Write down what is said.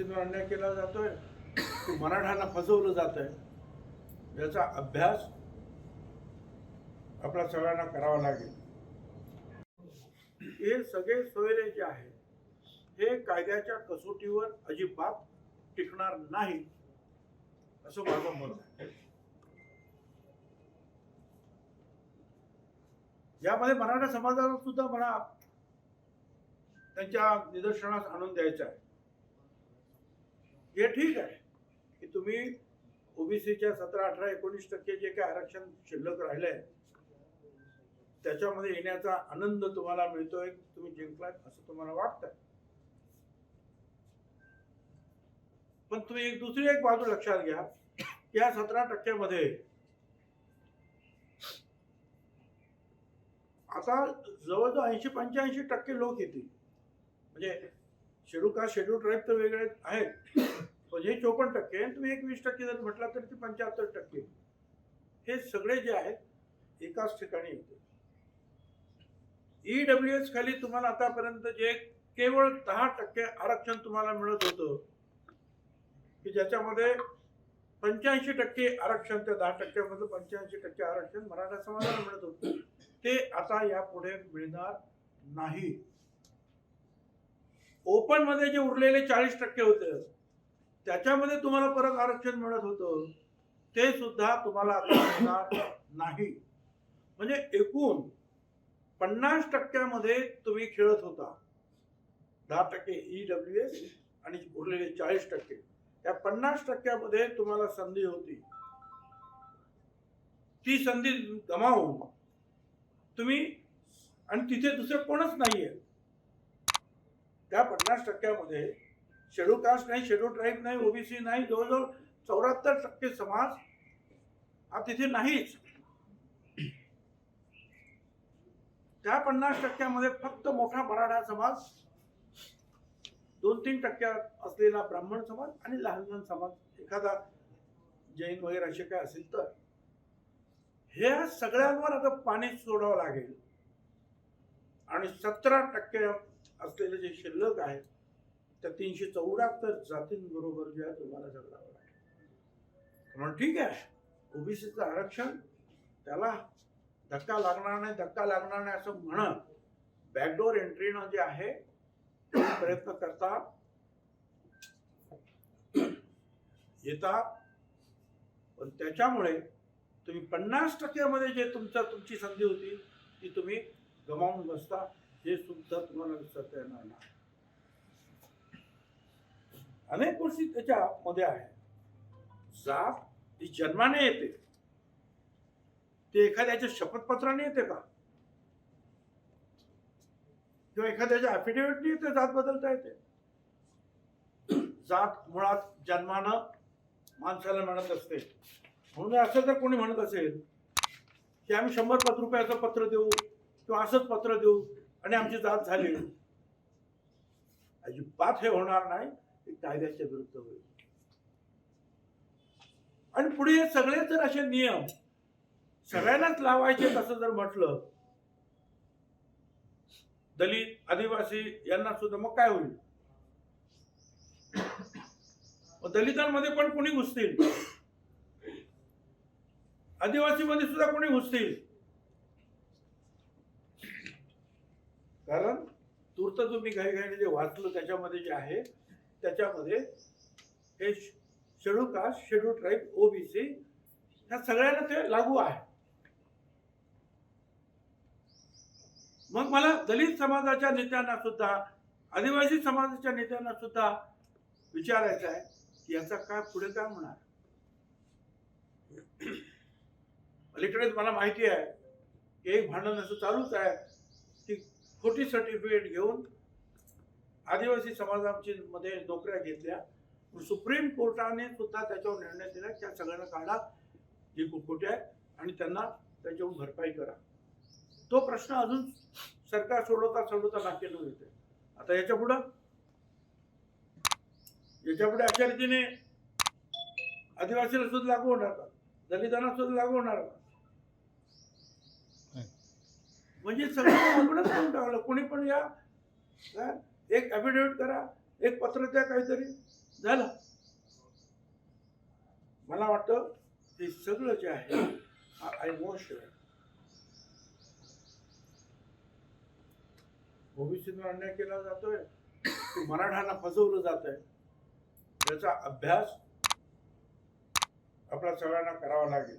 ओबीसीवर अन्याय केला जातोय मराठ्यांना फसवलं जात आहे याचा अभ्यास आपल्या सगळ्यांना करावा लागेल. हे सगळे सोयरे जे आहे हे कायद्याच्या कसोटीवर अजिबात टिकणार नाही असं माझं मत आहे. यामध्ये मराठा समाजाला सुद्धा मला त्यांच्या निदर्शनास आणून द्यायचं आहे. हे ठीक आहे. की तुम्ही ओबीसीच्या सतरा अठरा एकोणीस टक्के जे काही आरक्षण शिल्लक राहिलंय त्याच्यामध्ये येण्याचा आनंद तुम्हाला मिळतोय तुम्ही जिंकलाय असं तुम्हाला वाटतंय. पण तुम्ही एक दुसरी एक बाजू लक्षात घ्या या सतरा टक्क्यामध्ये आता जवळजवळ ऐंशी पंच्याऐंशी टक्के लोक येतील. म्हणजे शेड्यूल कास्ट शेड्यूल ट्राईब तर वेगळे आहेत. पण हे चोपन्न टक्के आणि तुम्ही एक वीस टक्के जर म्हटला तर ते पंच्याहत्तर टक्के हे सगळे जे आहेत एकाच ठिकाणी येते. ई डब्ल्यू एस खाली तुम्हाला आतापर्यंत जे केवळ दहा टक्के आरक्षण तुम्हाला मिळत होतं की ज्याच्यामध्ये पंच्याऐंशी टक्के आरक्षण त्या दहा टक्क्यामधलं पंच्याऐंशी टक्के आरक्षण मराठा समाजाला मिळत होतं. ते आता यापुढे मिळणार नाही. ओपनमध्ये जे उरलेले चाळीस टक्के होते त्याच्यामध्ये तुम्हाला परत आरक्षण मिळत होतं. ते सुद्धा तुम्हाला आता नाही. म्हणजे एकूण पन्नास टक्क्यामध्ये तुम्ही खेळत होता. दहा टक्के ई डब्ल्यू एस आणि उरलेले चाळीस टक्के. त्या पन्नास टक्क्यामध्ये तुम्हाला संधी होती. ती संधी गमावून तुम्ही आणि तिथे दुसरं कोणच नाहीये. त्या पन्नास टक्क्यामध्ये शेड्यूल कास्ट नाही शेड्यूल ट्राईब नाही ओबीसी नाही जवळजवळ चौऱ्याहत्तर टक्के समाज हा तिथे नाहीच. त्या पन्नास टक्क्यामध्ये फक्त मोठा मराठा समाज दोन तीन टक्क्यात असलेला ब्राह्मण समाज आणि लहान लहान समाज. एखादा जैन वगैरे असे काय असेल तर. हे सगळ्यांवर आता पाणी सोडावं लागेल. आणि सतरा टक्के असलेले जे शिल्लक आहे त्या तीनशे चौऱ्याहत्तर जातींबरोबर जे आहे तुम्हाला झगडावं लागेल म्हणून ठीक आहे ओबीसीचं आरक्षण त्याला धक्का लागणार नाही धक्का लागणार नाही असं म्हणत बॅकडोर एंट्रीनं जे आहे प्रयत्न करता येतात पण त्याच्यामुळे तुम्ही पन्नास टक्क्यामध्ये जे तुमचा तुमची संधी होती ती तुम्ही गमावून बसता. हे सुद्धा तुम्हाला विसरता येणार नाही. अनेक गोष्टी त्याच्यामध्ये आहे जात ही जन्माने येते. ते एखाद्याच्या शपथपत्राने येते का? किंवा एखाद्याच्या अफिडेव्हिटने येते जात बदलता येते. जात मुळात जन्मानं माणसाला मिळत असते. म्हणून असं जर कोणी म्हणत असेल की आम्ही शंभर पाच रुपयाचं पत्र देऊ किंवा असंच पत्र देऊ आणि आमची जात झाली. अजिबात हे होणार नाही. हे कायद्याच्या विरुद्ध होईल. आणि पुढे हे सगळे जर असे नियम सगळ्यांनाच लावायचे असं जर म्हटलं दलित आदिवासी यांना सुद्धा मग काय होईल? मग दलितांमध्ये पण कोणी घुसतील? आदिवासीमध्ये सुद्धा कोणी घुसतील? तूर्त तुम्ही घाई घाईने जे वाचलं त्याच्यामध्ये जे आहे त्याच्यामध्ये हे schedule caste schedule tribe OBC ह्या सगळ्यांना ते लागू आहे. मग मला दलित समाजाच्या नेत्यांना सुद्धा आदिवासी समाजाच्या नेत्यांना सुद्धा विचारायचं आहे की याचा काय पुढे काय होणार? अलीकडेच मला माहिती आहे की एक भांडण असं चालूच आहे. खोटी सर्टिफिकेट घेऊन आदिवासी समाजाची मध्ये नोकऱ्या घेतल्या. सुप्रीम कोर्टाने सुद्धा त्याच्यावर निर्णय दिला त्या सगळ्यांना काढा. जे खोटे आहे. आणि त्यांना त्याच्यावर भरपाई करा. तो प्रश्न अजून सरकार सोडवता सोडवता बाकी येते आता याच्या पुढं? याच्यापुढे अशा रीतीने आदिवासीला सुद्धा लागू होणार का? दलितांना सुद्धा लागू होणार का? म्हणजे सगळं अवघडच करून टाकलं. कोणी पण या एक ॲफिडेव्हिट करा एक पत्र द्या काहीतरी. झालं. मला वाटतं हे सगळं जे आहे आय वॉश ओबीसीवर अन्याय केला जातोय की मराठांना फसवलं जात आहे त्याचा अभ्यास आपल्या सगळ्यांना करावा लागेल.